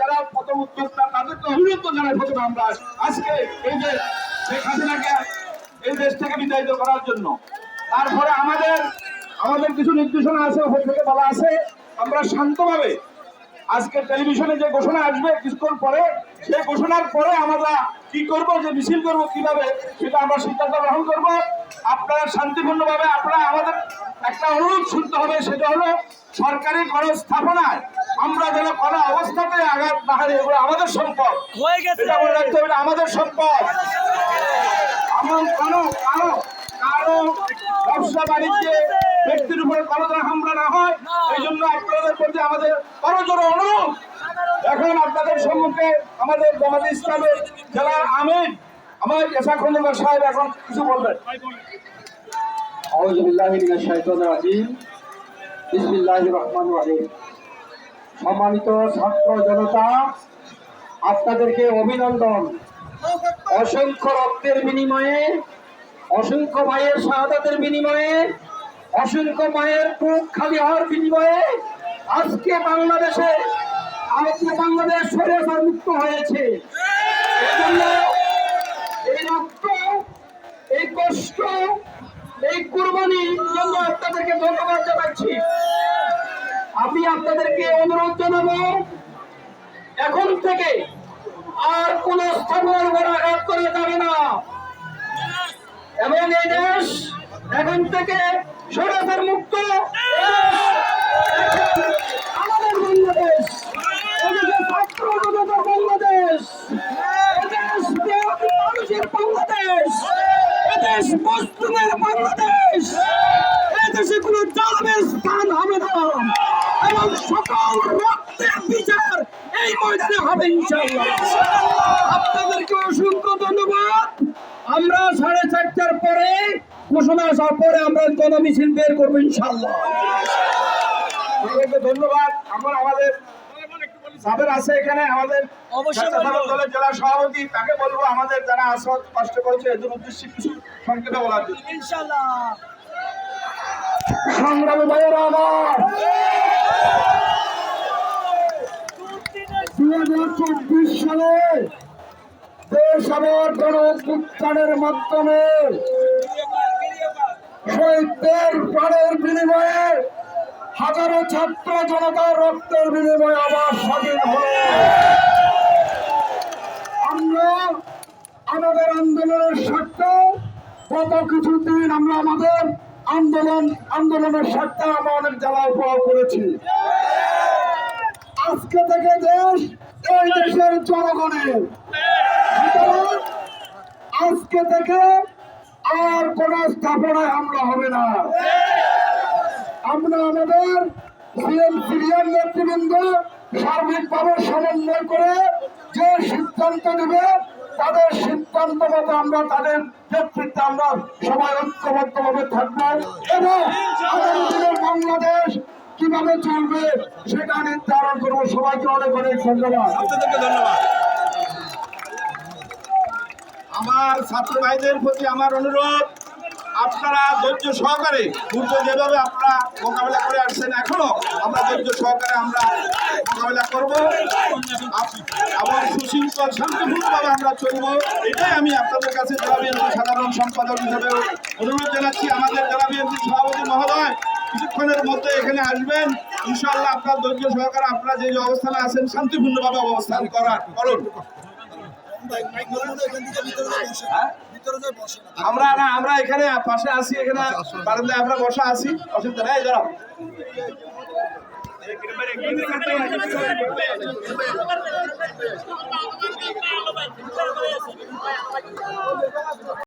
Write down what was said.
যারা প্রথম উদ্যোক্তা তাদেরকে অভিনন্দন জানাই প্রথমে আমরা আজকে এই যে শেখ হাসিনাকে এই দেশ থেকে বিতাড়িত করার জন্য। তারপরে আমাদের আমাদের কিছু নির্দেশনা আছে, ওপর থেকে বলা আছে। আমরা শান্তভাবে আজকে টেলিভিশনে যে ঘোষণা আসবে কিছুক্ষণ পরে সেই ঘোষণার পরে আমরা কি করব যে মিছিল করব কীভাবে সেটা আমরা সিদ্ধান্ত গ্রহণ করব। আপনারা শান্তিপূর্ণভাবে আপনারা আমাদের একটা অনুরোধ শুনতে হবে সেটা হলো সরকারি ঘর স্থাপনায় আমরা যেন কোনো অবস্থাতে আঘাত না হারি এগুলো আমাদের সম্পদ। হয়ে গেছে। এটা মনে রাখতে হবে আমাদের সম্পদ। এমন কোনো কারও কারও ব্যবসা বাণিজ্যে ব্যক্তির উপরে কোনো হামলা না হয়। এই জন্য আপনাদের প্রতি আমাদের করজোর অনুরোধ। এখন আপনাদের সম্মুখে আমাদের জামাত ইসলামের জেলার আমির আমার এসা খন্দকার সাহেব এখন কিছু বলবেন। সম্মানিত ছাত্র জনতা আপনাদেরকে অভিনন্দন। অসংখ্য রক্তের বিনিময়ে অসংখ্য ভাইয়ের শাহাদাতের বিনিময়ে অসংখ্য মায়ের বুক খালি হওয়ার বিনিময়ে আজকে বাংলাদেশে, আজকে বাংলাদেশ স্বৈরাচার মুক্ত হয়েছে। এই রক্ত, এই কষ্ট, এই কুরবানির জন্য আপনাদেরকে ধন্যবাদ জানাচ্ছি। আমি আপনাদেরকে অনুরোধ জানাব, এখন থেকে আর কোন স্থাপনার উপর আঘাত করা যাবে না। এবং এই দেশ থেকে সরাসর মুক্ত। আমাদের বাংলাদেশ এদেশে কোনো হবে এবং সকল রক্তের বিচার এই ময়দানে হবে ইনশাআল্লাহ আপনাদেরকে অসংখ্য ধন্যবাদ আমরা সাড়ে চারটার পরে ঘোষণা আসার পরে আমরা গণমিছিল বের করব ইনশাআল্লাহ। সবাইকে ধন্যবাদ। এখন আমাদের সাবের আছে এখানে আমাদের দলের জেলা সভাপতি তাকে বলব আমাদের যারা আসত কষ্ট করছে এদের উদ্দেশ্যে কিছু সংক্ষেপে বলার জন্য। সংগ্রামী ভাইয়েরা আমার। দুই হাজার চব্বিশ সালে দেশ আবার গণপুত্থানের মাধ্যমে প্রাণের বিনিময়ে হাজারো ছাত্র জনতার রক্তের বিনিময়ে আবার স্বাধীন হল। আমরা আমাদের আন্দোলনের স্বার্থে গত কিছুদিন আমরা আমাদের আন্দোলন, আন্দোলনের স্বার্থে আমরা অনেক জ্বালাও পাওয়া করেছি। আজকে থেকে দেশ এই দেশের জনগণের। আজকে থেকে আর কোন স্থাপনায় হামলা হবে না। আমরা আমাদের সিরিয়ান নেতৃবৃন্দ সার্বিকভাবে সমন্বয় করে যে সিদ্ধান্ত নেবে, তাদের সিদ্ধান্ত মতো আমরা, তাদের নেতৃত্বে আমরা সবাই ঐক্যবদ্ধ ভাবে থাকব এবং বাংলাদেশ কীভাবে চলবে সেটা নির্ধারণ করব সবাইকে অনেক অনেক ধন্যবাদ। ধন্যবাদ। আমার ছাত্র ভাইদের প্রতি আমার অনুরোধ, আপনারা ধৈর্য সহকারে, পূর্ব যেভাবে আপনারা মোকাবেলা করে আসছেন এখনও, আমরা ধৈর্য সহকারে আমরা মোকাবেলা করব। এবং সুশৃঙ্খল, শান্তিপূর্ণভাবে আমরা চলবো। এটাই আমি আপনাদের কাছে জেলা বিএনপি সাধারণ সম্পাদক হিসেবে অনুরোধ জানাচ্ছি। আমাদের জেলা বিএনপি সভাপতি মহোদয় কিছুক্ষণের মধ্যে এখানে আসবেন। ইনশাআল্লাহ আপনার ধৈর্য সহকারে আপনারা যে অবস্থানে আছেন, শান্তিপূর্ণভাবে অবস্থান করার করুন? আমরা না আমরা এখানে পাশে আছি এখানে বারান্দায় আমরা বসা আছি। অসুবিধা নাই দাঁড়াও।